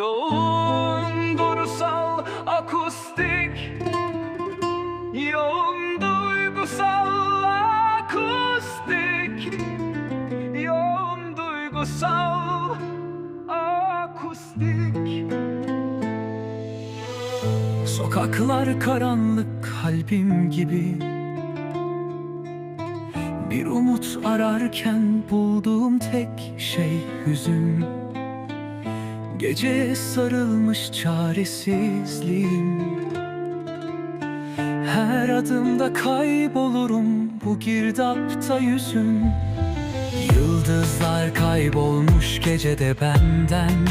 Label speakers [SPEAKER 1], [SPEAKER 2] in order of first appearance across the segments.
[SPEAKER 1] Yoğun duygusal akustik. Yoğun duygusal akustik. Yoğun duygusal akustik. Sokaklar karanlık kalbim gibi. Bir umut ararken bulduğum tek şey hüzün Gece sarılmış çaresizliğim. Her adımda kaybolurum bu girdapta yüzün Yıldızlar kaybolmuş gecede benden.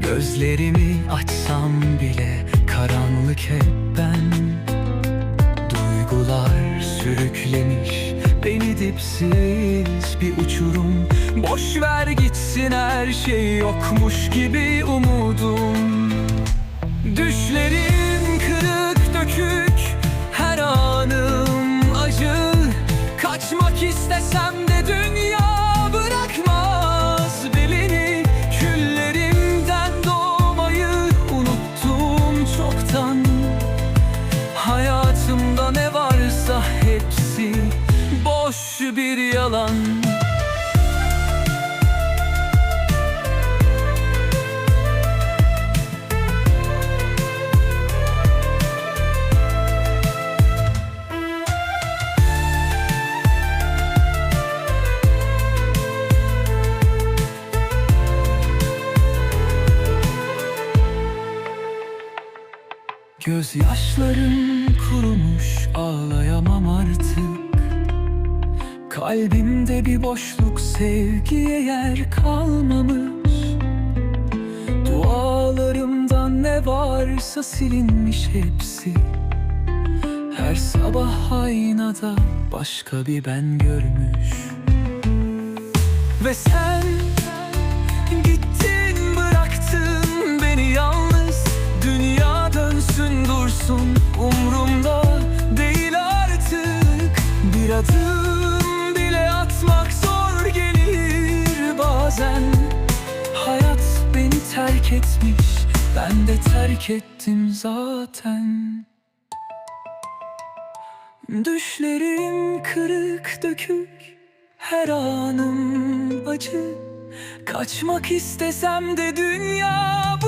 [SPEAKER 1] Gözlerimi açsam bile karanlık hep ben dipsiz bir uçurum. Boş ver gitsin her şey yokmuş gibi umudum. Düşlerim kırık dökük her anım acı. Kaçmak istesem bir yalan. Gözyaşlarım kurumuş ağlayamam artık Kalbimde bir boşluk sevgiye yer kalmamış. Dualarımdan ne varsa silinmiş hepsi. Her sabah aynada başka bir ben görmüş. Ve sen Gittin etmiş. Ben de terk ettim zaten. Düşlerim kırık dökük. Her anım acı. Kaçmak istesem de dünya